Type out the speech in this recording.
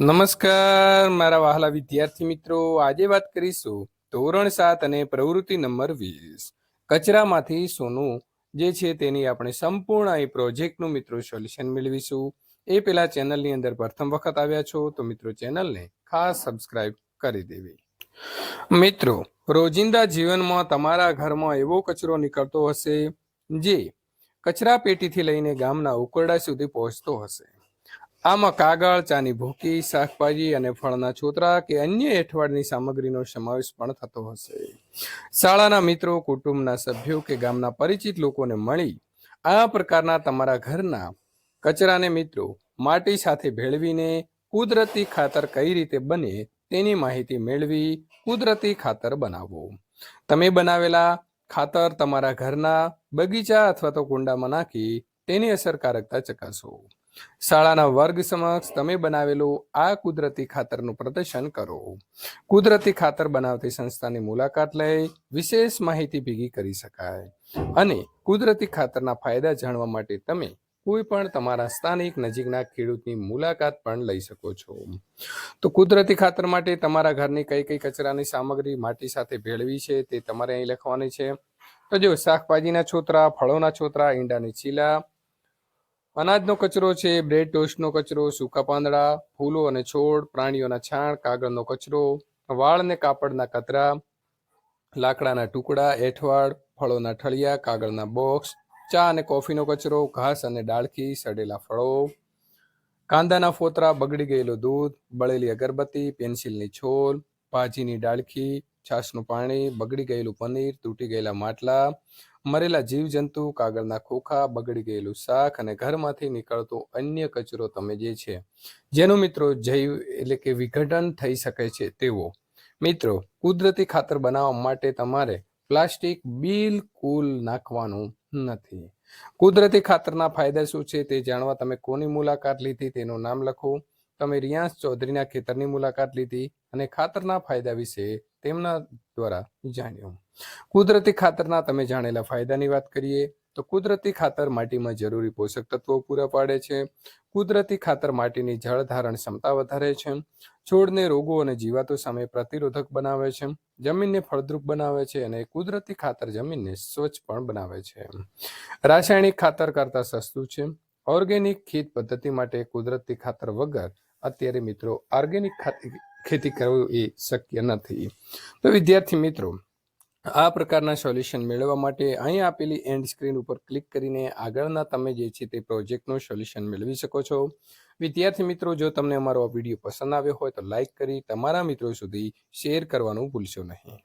નમસ્કાર, મારા વહાલા વિદ્યાર્થી મિત્રો. આજે વાત કરીશું ધોરણ સાત અને પ્રવૃત્તિ નંબર વીસ. કચરામાંથી સોનું, જે છે તેની આપણે સંપૂર્ણ એ પ્રોજેક્ટનું મિત્રો સોલ્યુશન મેળવીશું. એ પેલા ચેનલની અંદર પ્રથમ વખત આવ્યા છો તો મિત્રો ચેનલને ખાસ સબસ્ક્રાઇબ કરી દેવી. મિત્રો, રોજિંદા જીવનમાં તમારા ઘરમાં એવો કચરો નીકળતો હશે, જે કચરા પેટીથી લઈને ગામના ઉકરડા સુધી પહોંચતો હશે. આમાં કાગળ, ચાની ભૂકી, શાકભાજી અને ફળના છોતરા કે અન્ય એઠવાડની સામગ્રીનો સમાવેશ પણ થતો હશે. શાળાના મિત્રો, કુટુંબના સભ્યો કે ગામના પરિચિત લોકોને મળી આ પ્રકારના તમારા ઘરના કચરાને મિત્રો માટી સાથે ભેળવીને કુદરતી ખાતર કઈ રીતે બને તેની માહિતી મેળવી કુદરતી ખાતર બનાવો. તમે બનાવેલા ખાતર તમારા ઘરના બગીચા અથવા તો કુંડામાં નાખી તેની અસરકારકતા ચકાસો. શાળાના વર્ગ સમક્ષ તમે બનાવેલું આ કુદરતી ખાતરનું પ્રદર્શન કરો. કુદરતી ખાતર બનાવતી સંસ્થાની મુલાકાત લઈ વિશેષ માહિતી ભેગી કરી શકાય. અને કુદરતી ખાતરના ફાયદા જાણવા માટે તમે કોઈ પણ તમારા સ્થાનિક નજીકના ખેડૂતની મુલાકાત પણ લઈ શકો છો. તો કુદરતી ખાતર માટે તમારા ઘરની કઈ કઈ કચરાની સામગ્રી માટી સાથે ભેળવી છે તે તમારે અહીં લખવાની છે. તો જો શાકભાજીના છોતરા, ફળોના છોતરા, ઈંડાની ચીલા અનાજનો કચરો છે, બ્રેડ ટોસ્ટનો કચરો, સૂકા પાંદડા, ફૂલો અને છોડ, પ્રાણીઓના છાણ, કાગળનો કચરો, વાળ અને કાપડના કતરા, લાકડાના ટુકડા, એઠવાડ, ફળોના ઠળિયા, કાગળના બોક્સ, ચા અને કોફીનો કચરો, ઘાસ અને ડાળખી, સડેલા ફળો, કાંદાના ફોતરા, બગડી ગયેલું દૂધ, બળેલી અગરબત્તી, પેન્સિલની છોલ, ભાજીની ડાળખી છાશનું પાણી, બગડી ગયેલું પનીર, તૂટી ગયેલા માટલા, મરેલા જીવજંતુ, કાગળના ખોખા, બગડી ગયેલું શાક અને ઘરમાંથી નીકળતો અન્ય કચરો તમે જે છે, જેનું મિત્રો જૈવ એટલે કે વિઘટન થઈ શકે છે તેવો. મિત્રો, કુદરતી ખાતર બનાવવા માટે તમારે પ્લાસ્ટિક બિલકુલ નાખવાનું નથી. કુદરતી ખાતરના ફાયદા શું છે તે જાણવા તમે કોની મુલાકાત લીધી, તેનું નામ લખો. તમે રિયાંશ ચૌધરીના ખેતરની મુલાકાત લીધી અને ખાતરના ફાયદા વિશે તેમના દ્વારા જાણ્યું. કુદરતી ખાતરના તમે જાણેલા ફાયદાની વાત કરીએ, તો કુદરતી ખાતર માટીમાં જરૂરી પોષક તત્વો પૂરા પાડે છે. કુદરતી ખાતર માટીની જળ ધારણ ક્ષમતા વધારે છે. છોડને રોગો અને જીવાતો સામે પ્રતિરોધક બનાવે છે. જમીનને ફળદ્રુપ બનાવે છે અને કુદરતી ખાતર જમીનને સ્વચ્છ પણ બનાવે છે. રાસાયણિક ખાતર કરતાં સસ્તું છે. ઓર્ગેનિક ખેત પદ્ધતિ માટે કુદરતી ખાતર વગર અત્યારે મિત્રો ઓર્ગેનિક ખેતી કરવું એ શક્ય નથી. તો વિદ્યાર્થી મિત્રો, આ પ્રકારના સોલ્યુશન મેળવવા માટે અહીં આપેલી એન્ડ સ્ક્રીન ઉપર ક્લિક કરીને આગળના તમે જે છે તે પ્રોજેક્ટનું સોલ્યુશન મેળવી શકો છો. વિદ્યાર્થી મિત્રો, જો તમને અમારો આ વીડિયો પસંદ આવ્યો હોય તો લાઇક કરી તમારા મિત્રો સુધી શેર કરવાનું ભૂલશો નહીં.